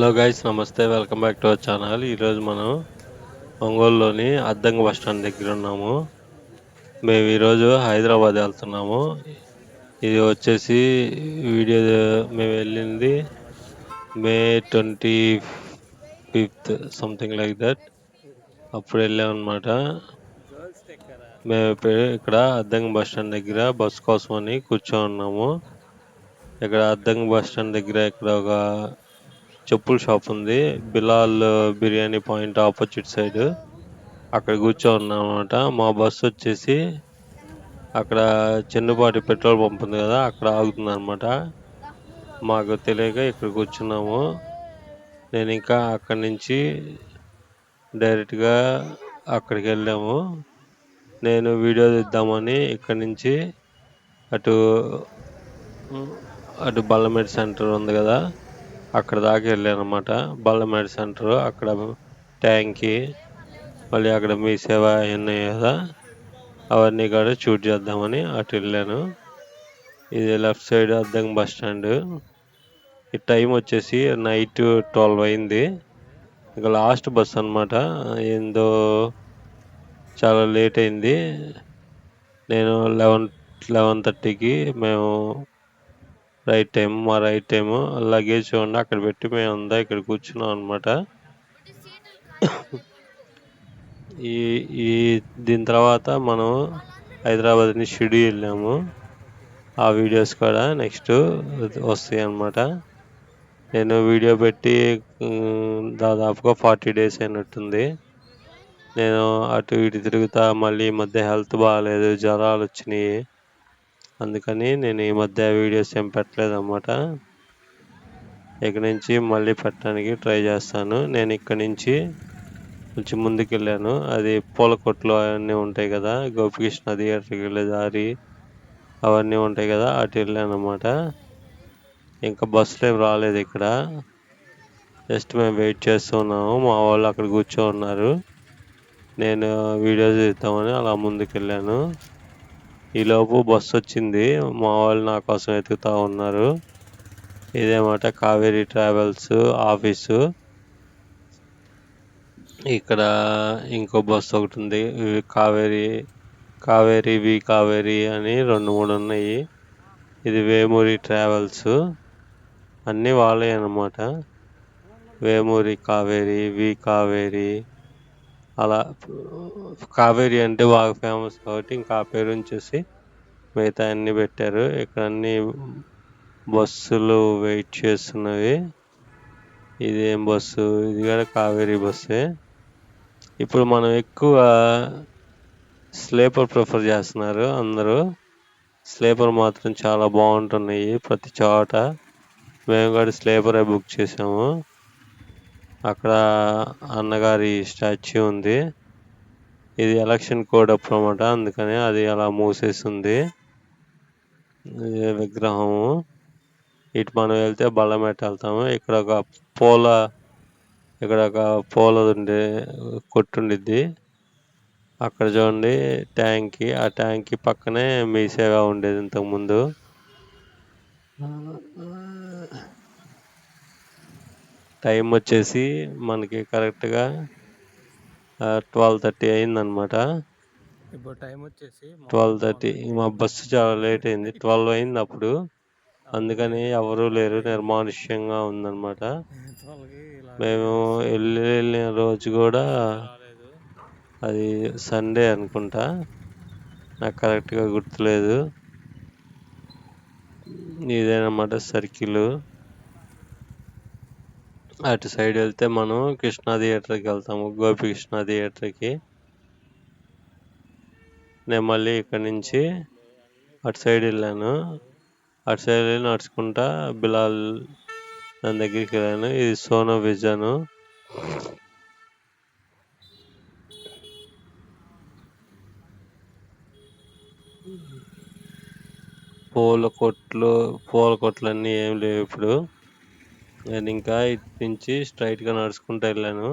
Hello guys నమస్తే welcome back to our channel ఈరోజు మనం ఒంగోలులోని అద్దంగ బస్ స్టాండ్ దగ్గర ఉన్నాము. మేము ఈరోజు హైదరాబాద్ వెళ్తున్నాము. ఇది వచ్చేసి వీడియో మేము వెళ్ళింది May twenty fifth something like that అప్పుడు వెళ్ళామన్నమాట. మేము ఇక్కడ అద్దంగ బస్ స్టాండ్ దగ్గర బస్ కోసం అని కూర్చొని ఉన్నాము. ఇక్కడ అద్దంగ బస్ స్టాండ్ దగ్గర ఇక్కడ ఒక చెప్పుల షాప్ ఉంది. Bilal biryani point opposite side. అక్కడ కూర్చో ఉన్నాం అనమాట మా బస్సు వచ్చేసి అక్కడ చిన్నపాటి పెట్రోల్ పంప్ ఉంది కదా అక్కడ ఆగుతుంది అనమాట మాకు తెలియక ఇక్కడ కూర్చున్నాము. నేను ఇంకా అక్కడి నుంచి డైరెక్ట్గా అక్కడికి వెళ్ళాము. నేను వీడియో తీద్దామని ఇక్కడి నుంచి అటు అటు బల్లమేడ్ సెంటర్ ఉంది కదా అక్కడ దాకా వెళ్ళాను అనమాట బల్లమేడ్ సెంటర్ అక్కడ ట్యాంక్కి మళ్ళీ అక్కడ మీ సేవ ఉన్నాయి కదా అవన్నీ కూడా చూట్ చేద్దామని అటు వెళ్ళాను. ఇది left side Addanki bus stand. ఈ టైం వచ్చేసి నైట్ ట్వెల్వ్ అయింది. ఇంకా లాస్ట్ బస్ అనమాట ఏందో చాలా లేట్ అయింది. నేను లెవెన్ లెవెన్ థర్టీకి మేము రైట్ టైం మా రైట్ టైము లగేజ్ చూడండి అక్కడ పెట్టి మేము అందా ఇక్కడ కూర్చున్నాం అనమాట ఈ ఈ దీని తర్వాత మనం హైదరాబాద్ నుంచి షిడి వెళ్ళాము. ఆ వీడియోస్ కూడా నెక్స్ట్ వస్తాయి అన్నమాట. నేను వీడియో పెట్టి దాదాపుగా ఫార్టీ డేస్ అయినట్టుంది. నేను అటు ఇటు తిరుగుతా మళ్ళీ ఈ మధ్య హెల్త్ బాగాలేదు జ్వరాలు వచ్చినాయి. అందుకని నేను ఈ మధ్య వీడియోస్ ఏం పెట్టలేదు అన్నమాట ఇక్కడ నుంచి మళ్ళీ పెట్టడానికి ట్రై చేస్తాను. నేను ఇక్కడ నుంచి కొంచెం ముందుకు వెళ్ళాను అది పూల కొట్లు అవన్నీ ఉంటాయి కదా గోపికృష్ణ థియేటర్కి వెళ్ళే దారి అవన్నీ ఉంటాయి కదా అటు వెళ్ళాను అనమాట ఇంకా బస్సులు ఏం రాలేదు ఇక్కడ. జస్ట్ మేము వెయిట్ చేస్తున్నాము మా వాళ్ళు అక్కడ కూర్చో ఉన్నారు. నేను వీడియోస్ తీద్దామని అలా ముందుకు వెళ్ళాను ఈలోపు బస్సు వచ్చింది. మా వాళ్ళు నా కోసం వెతుకుతూ ఉన్నారు. ఇదేమాట కావేరీ ట్రావెల్స్ ఆఫీసు. ఇక్కడ ఇంకో బస్సు ఒకటి ఉంది. కావేరీ కావేరీ వి కావేరీ అని రెండు మూడు ఉన్నాయి. ఇది వేమూరి ట్రావెల్స్. అన్నీ వాళ్ళే అన్నమాట. వేమూరి కావేరీ వి కావేరీ అలా కావేరి అంటే బాగా ఫేమస్ కాబట్టి ఇంకా ఆ పేరు వచ్చేసి మిగతా అన్నీ పెట్టారు. ఇక్కడ అన్ని బస్సులు వెయిట్ చేస్తున్నవి. ఇదేం బస్సు? ఇది కూడా కావేరీ బస్సే. ఇప్పుడు మనం ఎక్కువ స్లీపర్ ప్రిఫర్ చేస్తున్నారు అందరూ. స్లీపర్ మాత్రం చాలా బాగుంటున్నాయి ప్రతి చోట. మేము కూడా స్లీపరే బుక్ చేసాము. అక్కడ అన్నగారి స్టాచ్యూ ఉంది. ఇది ఎలక్షన్ కోడ్ అప్పుడు అనమాట అందుకని అది అలా మూసేస్తుంది విగ్రహము. ఇటు మనం వెళ్తే బల్లమెట్ట వెళ్తాము. ఇక్కడ ఒక పూల ఇక్కడ ఒక పూల ఉండే కొట్టుండిద్ది. అక్కడ చూడండి ట్యాంక్కి ఆ ట్యాంక్కి పక్కనే మీ సేవ ఉండేది ఇంతకుముందు. టైం వచ్చేసి మనకి కరెక్ట్గా ట్వెల్వ్ థర్టీ అయిందనమాట ఇప్పుడు టైం వచ్చేసి ట్వెల్వ్ థర్టీ మా బస్సు చాలా లేట్ అయింది. ట్వెల్వ్ అయింది అప్పుడు అందుకని ఎవరూ లేరు. నిర్మానుష్యంగా ఉందన్నమాట. మేము వెళ్ళి వెళ్ళిన రోజు కూడా అది సండే అనుకుంటా. నాకు కరెక్ట్గా గుర్తులేదు. ఇదేనమాట సర్కిల్. అటు సైడ్ వెళ్తే మనం కృష్ణా థియేటర్కి వెళ్తాము గోపికృష్ణ థియేటర్కి. నేను మళ్ళీ ఇక్కడ నుంచి అటు సైడ్ వెళ్ళాను. అటు సైడ్ వెళ్ళి నడుచుకుంటా బిలాల్ దాని దగ్గరికి వెళ్ళాను. ఇది సోనో విజన్. పూల కొట్లు పూల కొట్లు అన్నీ ఏం లేవు ఇప్పుడు. నేను ఇంకా ఇటు నుంచి స్ట్రైట్గా నడుచుకుంటూ వెళ్ళాను.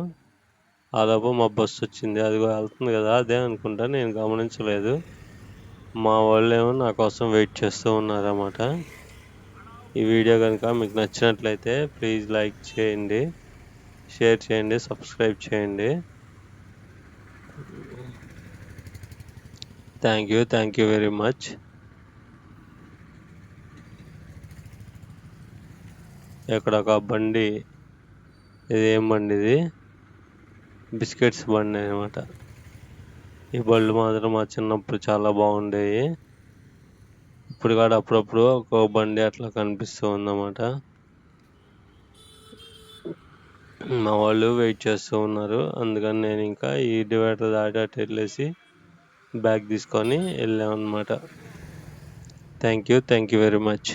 ఆలోపు మా బస్సు వచ్చింది. అది వెళ్తుంది కదా అదే అనుకుంటా. నేను గమనించలేదు. మా వాళ్ళు ఏమో నా కోసం వెయిట్ చేస్తూ ఉన్నారన్నమాట. ఈ వీడియో కనుక మీకు నచ్చినట్లయితే ప్లీజ్ లైక్ చేయండి షేర్ చేయండి సబ్స్క్రైబ్ చేయండి. Thank you thank you very much. ఇక్కడ ఒక బండి ఇది ఏం బండి ఇది? బిస్కెట్స్ బండి అనమాట ఈ బళ్ళు మాత్రం మా చిన్నప్పుడు చాలా బాగుండేవి. ఇప్పుడు కూడా అప్పుడప్పుడు ఒక బండి అట్లా కనిపిస్తూ ఉందన్నమాట. మా వాళ్ళు వెయిట్ చేస్తూ ఉన్నారు. అందుకని నేను ఇంకా ఈ డివైడర్ దాటి అటు వెళ్ళేసి బ్యాగ్ తీసుకొని వెళ్ళాం అనమాట thank you thank you very much.